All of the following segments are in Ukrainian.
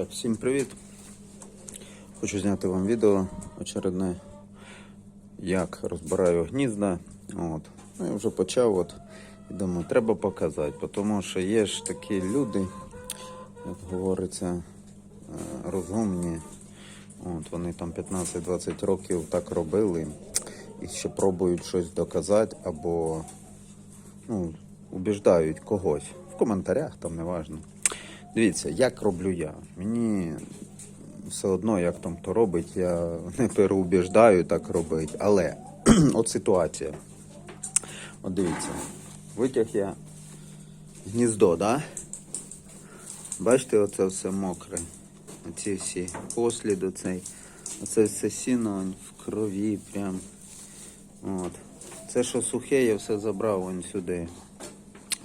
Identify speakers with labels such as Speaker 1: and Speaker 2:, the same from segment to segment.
Speaker 1: Так, всім привіт. Хочу зняти вам відео очередне, як розбираю гнізда. От. Ну, я вже почав, от, і думаю, треба показати, тому що є ж такі люди, як говориться, е, розумні. От, вони там 15-20 років так робили і ще пробують щось доказати або ну, убіждають когось. В коментарях там неважно. Дивіться, як роблю я. Мені все одно, як там то робить, я не переубіждаю так робити. Але от ситуація. От дивіться, витяг я гніздо, да? Бачите, оце все мокре. Оці всі послід оцей. Оце все сіно в крові прям. От. Це, що сухе, я все забрав вон сюди.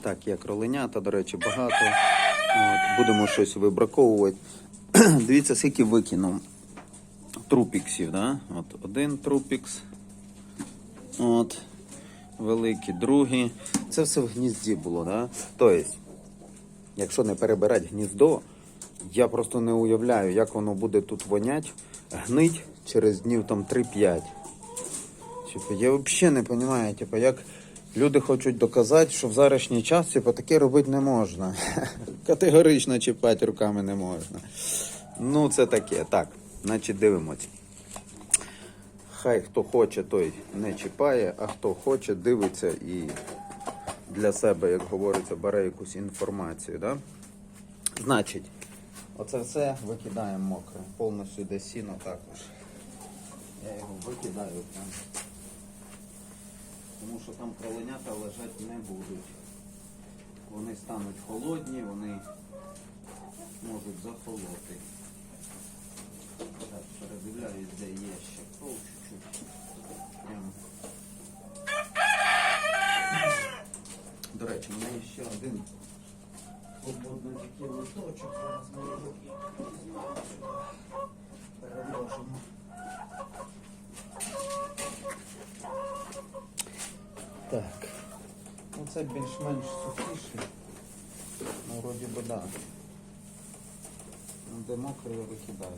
Speaker 1: Так, є кроленята, до речі, багато. Будемо щось вибраковувати. Дивіться, скільки викинув трупіксів, да? От один трупікс. От. Великий, другий. Це все в гнізді було, да? Тобто, якщо не перебирати гніздо, я просто не уявляю, як воно буде тут вонять, гнить через днів там 3-5. Типу, я взагалі не розумію, типу, як люди хочуть доказати, що в зарашній час типу, таке робити не можна. Категорично чіпати руками не можна. Ну, це таке. Так, значить дивимось. Хай хто хоче, той не чіпає, а хто хоче, дивиться і для себе, як говориться, бере якусь інформацію. Да? Значить, оце все викидаємо мокре. Повністю йде сіно також. Я його викидаю. Тому що там кроленята лежати не будуть. Вони стануть холодні, вони можуть захолоти. Так, передивляюсь, де є ще кров чуть-чуть. Прям. До речі, в мене ще один свободний такий листочок. Зараз ми його. Переложимо. Це більш-менш сухіше. Ну, вроді би да. Ну, де мокре, я викидаю.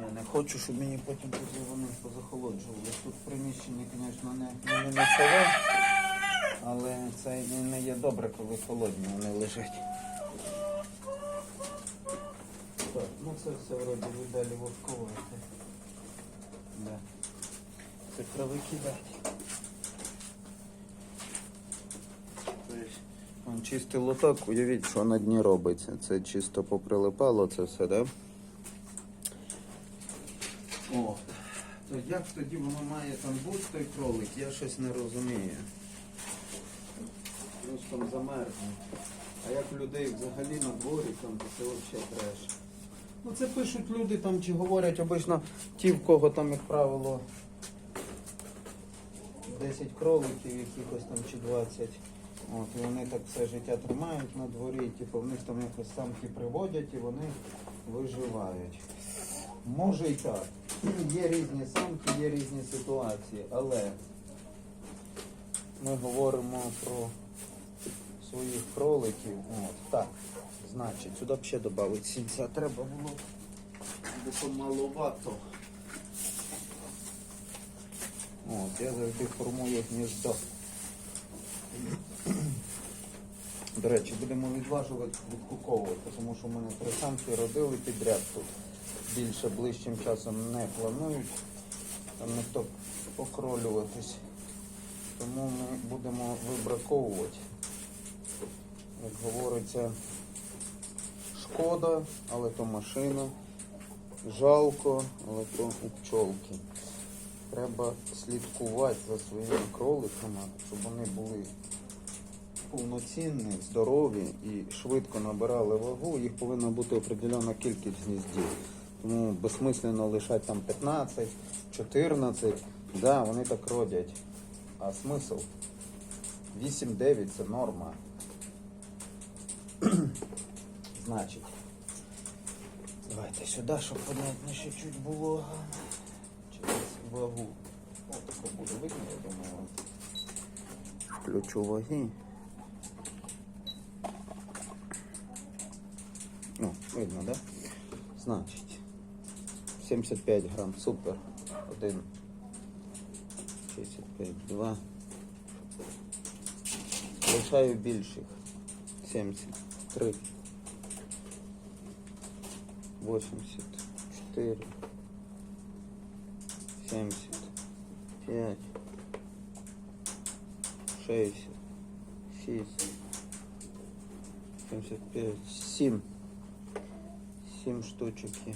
Speaker 1: Я не хочу, щоб мені потім вони позахолоджували. Тут приміщення, звісно, не, не мінусове, але це не є добре, коли холодні вони лежать. Так, ну це все вроді ви далі вовковуєте. Да. Це треба викидати. Тобто, Вон чистий лоток, уявіть, що на дні робиться. Це чисто поприлипало, це все, да? О, то як тоді воно має там бути той кролик, я щось не розумію. Плюс там замерзне. А як людей взагалі на дворі, там то це взагалі треш. Ну це пишуть люди там чи говорять обично ті, в кого там, як правило, 10 кроликів якихось там чи 20. От, і вони так все життя тримають на дворі, типу в них там якось самки приводять і вони виживають. Може і так. Є різні самки, є різні ситуації, але ми говоримо про своїх кроликів. От, так, значить, сюди б ще додати сільця треба було, бо помаловато. От, я завжди формую гніздо. До речі, будемо відважувати, відкуковувати, тому що в мене три самки родили підряд тут. Більше ближчим часом не планують там ніхто покролюватись. Тому ми будемо вибраковувати. Як говориться, шкода, але то машина. Жалко, але то у пчолки. Треба слідкувати за своїми кроликами, щоб вони були повноцінні, здорові і швидко набирали вагу. Їх повинна бути определена кількість гніздів. Тому безсмислено лишати там 15, 14. Да, вони так родять. А смисл? 8-9 це норма. Значить. Давайте сюди, щоб понятно, що чуть було через вагу. О, тако буде видно, я думаю. Включу ваги. Видно, да? Значить. 75 грам. Супер. Один. 65. Два. Лишаю більших. 73. 84. 75. 60. 6. 75. 7. 7 штучок є.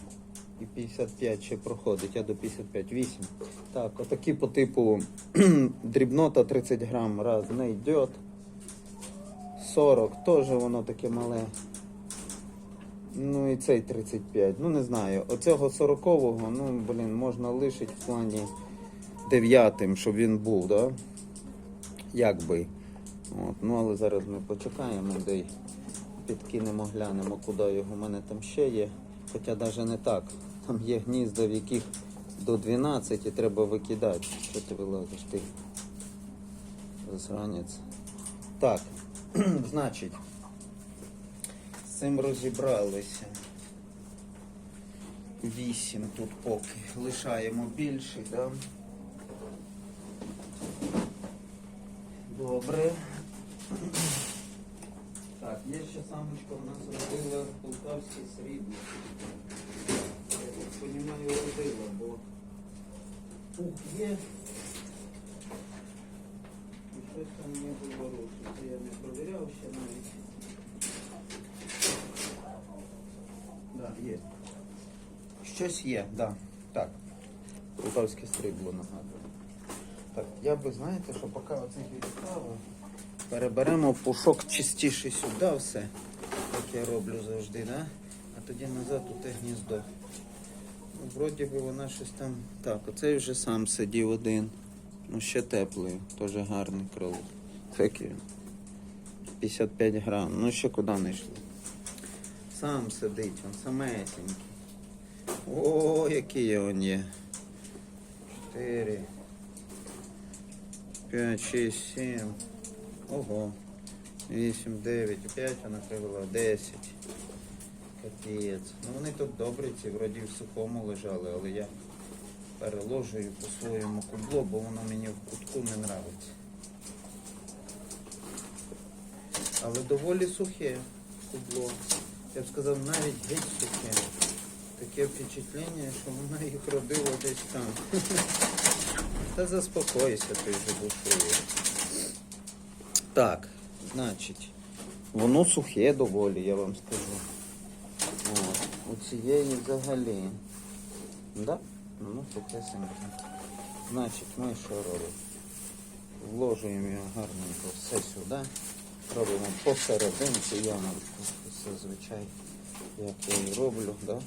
Speaker 1: І 55 ще проходить, а до 55. 8. Так, отакі по типу дрібнота 30 грам раз не йде. 40, теж воно таке мале. Ну і цей 35. Ну не знаю. Оцього 40-го, ну, блін, можна лишити в плані дев'ятим, щоб він був, да? Як би. От, ну але зараз ми почекаємо, де підкинемо, глянемо, куди його. У мене там ще є. Хоча навіть не так. Там є гнізда, в яких до 12 і треба викидати. Що ти вилазиш ти? Засранець. Так, значить, з цим розібралися. Вісім тут поки. Лишаємо більший, да? Добре. Так, є ще самочка в нас родила полтавське срібло. Я так розумію, родила, бо пух є. І щось там не було руху. Це я не провіряв ще навіть. Да, є. Щось є, да. Так. Полтавське срібло нагадую. Так, я би, знаєте, що поки оцих відставив, Переберемо пушок чистіший сюди все, як я роблю завжди, да? а тоді назад у те гніздо. Ну, вроді би вона щось там. Так, оцей вже сам сидів один. Ну ще теплий, теж гарний кролик. Такий. 55 грам. Ну ще куди не йшли. Сам сидить, він самесенький. О, який він є. Чотири. 5, 6, 7. Ого. 8, 9, 5 вона привела, 10. Капець. Ну вони тут добрі, ці вроді в сухому лежали, але я переложую по своєму кубло, бо воно мені в кутку не нравиться. Але доволі сухе кубло. Я б сказав, навіть геть сухе. Таке впечатлення, що вона їх родила десь там. Та заспокойся, ти вже бушує. Так, значить, воно сухе доволі, я вам скажу. У цієї взагалі. Да? Воно сухесеньке. Значить, ми що робимо? Вложуємо його гарненько все сюди. Робимо посерединці ямочку. Це зазвичай, як я і роблю, да?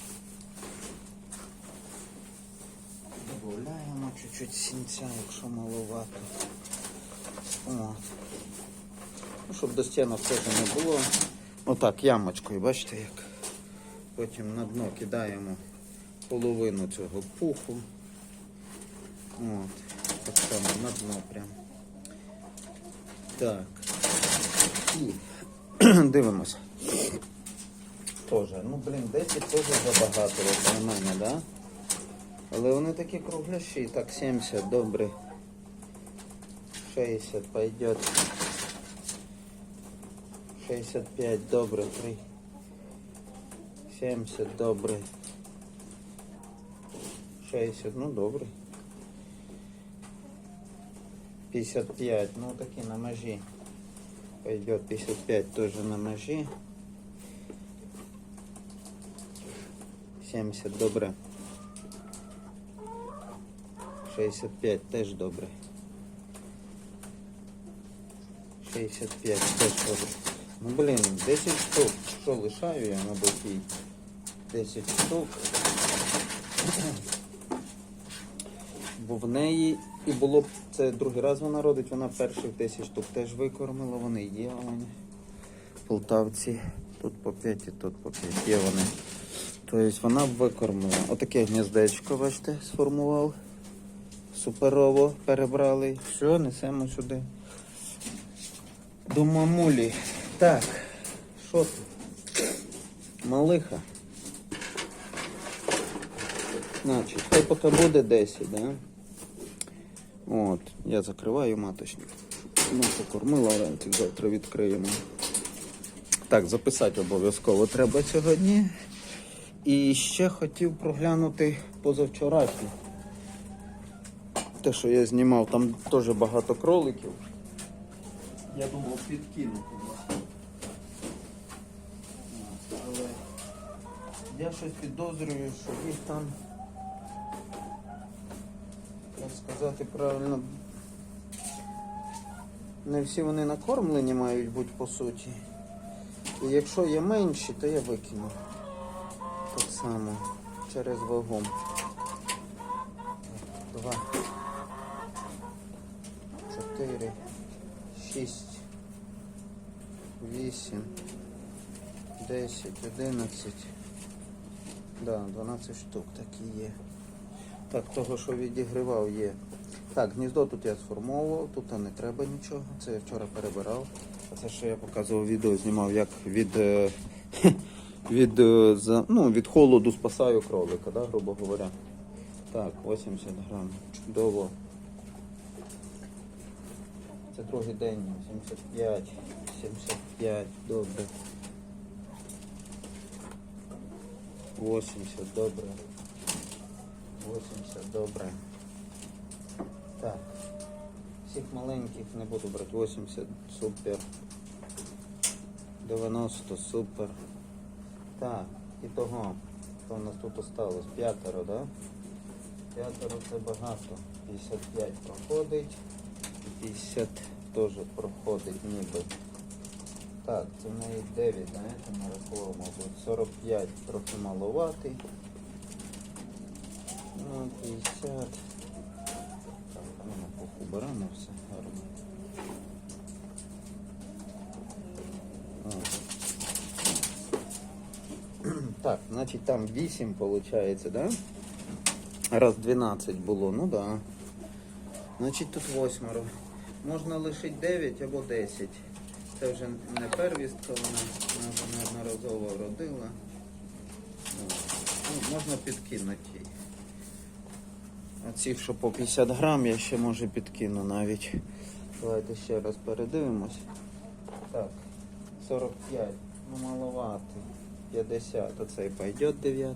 Speaker 1: Додаємо чуть-чуть сінця, якщо маловато. Ну, щоб до стінок теж не було. Отак, ямочкою, бачите як. Потім на дно кидаємо половину цього пуху. От. Так само на дно прям. Так. І дивимося. Тоже. Ну, блін, 10 теж забагато, на мене, да? Але вони такі кругляші. Так, 70, добре. 60 пойдет. 65, добре, 3. 70, добре. 60, ну добре. 55, ну такі на межі. Пойдет 55 тоже на межі. 70, добре. 65 теж добре. 65 теж добре. Ну блін, 10 штук. Що лишаю я, мабуть, їй 10 штук. Бо в неї і було б це другий раз вона родить, вона перших 10 штук теж викормила, вони є вони. Полтавці. Тут по 5 і тут по 5 є вони. Тобто вона викормила. Отаке гніздечко, бачите, сформував. Суперово перебрали. Все, несемо сюди. До мамулі. Так, що тут? Малиха. Значить, хай поки буде 10, да? От, я закриваю маточник. Ну, покормила ранці, завтра відкриємо. Так, записати обов'язково треба сьогодні. І ще хотів проглянути позавчорашнє. Те, що я знімав, там теж багато кроликів. Я думав підкинути. Але я щось підозрюю, що їх там, як сказати правильно, не всі вони накормлені мають бути по суті. І якщо є менші, то я викину. Так само через вагон. Два. Чотири. Шість. Вісім. Десять, одинадцять. Да, 12 штук так і є. Так, того, що відігрівав, є. Так, гніздо тут я сформовував, тут не треба нічого. Це я вчора перебирав. А це що я показував відео, знімав, як від, е, від, е, ну, від холоду спасаю кролика, да, грубо говоря. Так, 80 грам. Чудово. Це другий день, 75, 75, добре. 80, добре. 80, добре. Так. Всіх маленьких не буду брати. 80, супер. 90, супер. Так, і того. Що у нас тут осталось? П'ятеро, да? П'ятеро це багато. 55 проходить. 50 теж проходить ніби. Так, це в неї 9, знаєте, нарахував, мабуть. 45 трохи маловатий. Ну, 50. Так, ну, пуху беремо все гарно. Так, значить там 8 виходить, да? Раз 12 було, ну да. Значить тут восьмеро. Можна лишити 9 або 10. Це вже не первістка, вона вона вже неодноразово родила. Ну, можна підкинути їй. А ці, що по 50 грам, я ще може підкину навіть. Давайте ще раз передивимось. Так, 45, ну маловатий. 50, оцей пойде 9.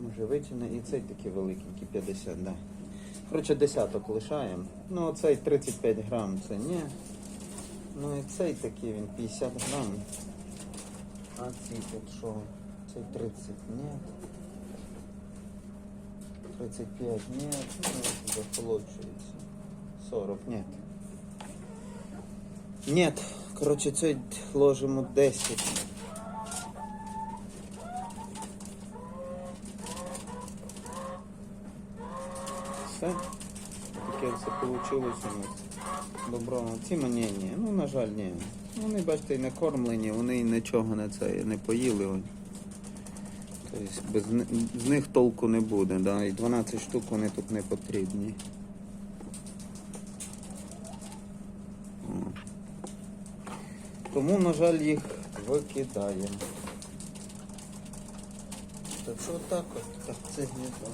Speaker 1: Може витягне і цей такий великий 50, да. Коротше, десяток лишаємо. Ну, оцей 35 грам це ні. Ну і цей такий він 50 грам. А ці тут що? Цей 30 ні. 35 ні. Ну, захолоджується. 40 ні. Нет. Коротше, цей ложимо 10. Все. Таке все вийшло у нас. Добро, ці мені ні. Ну, на жаль, ні. Вони, бачите, і не кормлені, вони і нічого не це не поїли. Тобто без, з них толку не буде, да? і 12 штук вони тут не потрібні. Тому, на жаль, їх викидаємо. Так що отак от, так це гніздо.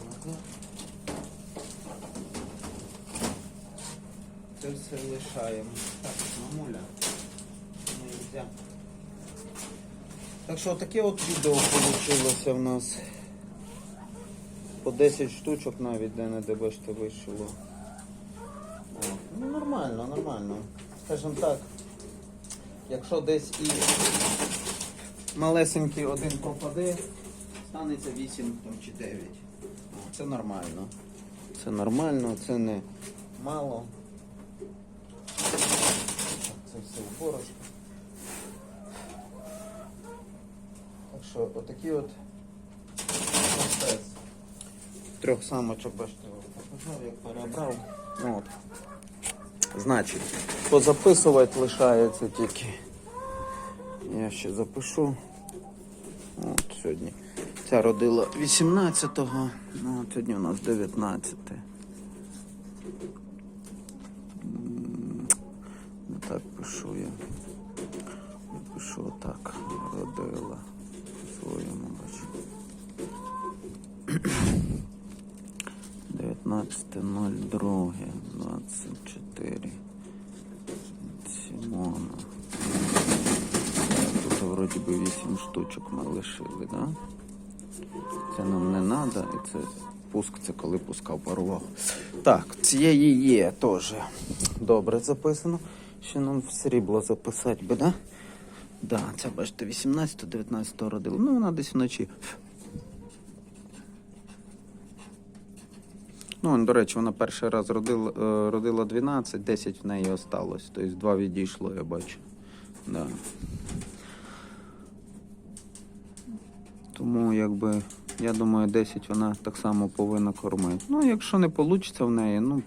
Speaker 1: Це лишаємо. Так, мамуля. Нельзя. Так що таке от відео вийшло в нас. По 10 штучок навіть де не де бачите вийшло. Ну нормально, нормально. Скажімо так, якщо десь і малесенький один пропаде, станеться 8 там, чи 9. Це нормально. Це нормально, це не мало. Це все в борошно. Так що отакий от процес. Трьох самочок бачите, показав, як перебрав. От. Значить, позаписувати лишається тільки. Я ще запишу. От сьогодні. Ця родила 18-го, ну, сьогодні у нас 19. Не так пишу я. Пишу так. Родила. Своєму бачу. 19.02, 24. Сімона. Тут вроді би 8 штучок ми лишили, да? Це нам не треба, і це пуск, це коли пускав парував. Так, цієї є теж. Добре записано. Ще нам в срібло записати би, да? Да, це бачите, 18-19 родила. Ну, вона десь вночі. Ну, до речі, вона перший раз родила, е, родила 12, 10 в неї осталось. Тобто 2 відійшло, я бачу. Да. Тому, якби, я думаю, 10 вона так само повинна кормити. Ну, якщо не вийде в неї, ну,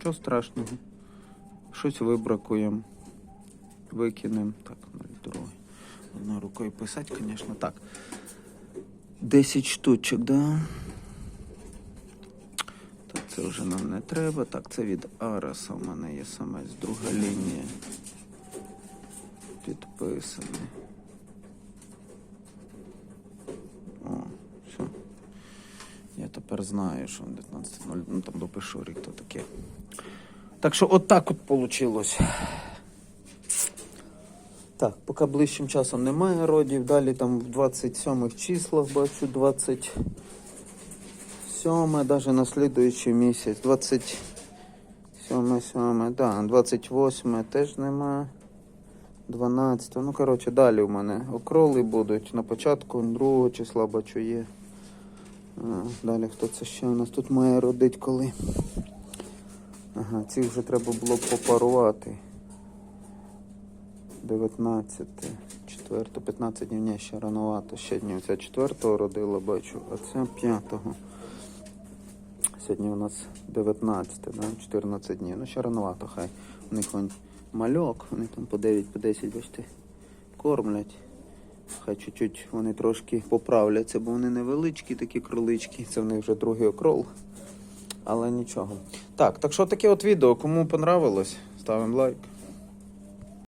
Speaker 1: що страшного. Щось вибракуємо, викинемо. Так, 0,2. Одною рукою писати, звісно, так. 10 штучок, да? Так, це вже нам не треба. Так, це від Араса у мене є самець, друга лінія. Підписаний. О, все. Я тепер знаю, що 19.0, ну там допишу рік, то таке. Так що отак от вийшло. Так, поки ближчим часом немає родів. Далі там в 27 числах бачу 27, навіть на слідуючий місяць. 27, 7, да, 28 теж немає. 12. Ну, коротше, далі в мене окроли будуть. На початку 2 числа бачу є. А, далі хто це ще у нас тут має родити коли? Ага, ці вже треба було попарувати. 19, 4, 15 днів, ні, ще рановато, ще днів. Це 4 родила, бачу, а це 5. Сьогодні у нас 19, да? 14 днів. Ну, ще рановато, хай. У них вон мальок, вони там по 9, по 10, бачите, кормлять. Хай чуть-чуть вони трошки поправляться, бо вони невеличкі такі кролички. Це в них вже другий окрол. Але нічого. Так, так що таке от відео. Кому понравилось, ставимо лайк.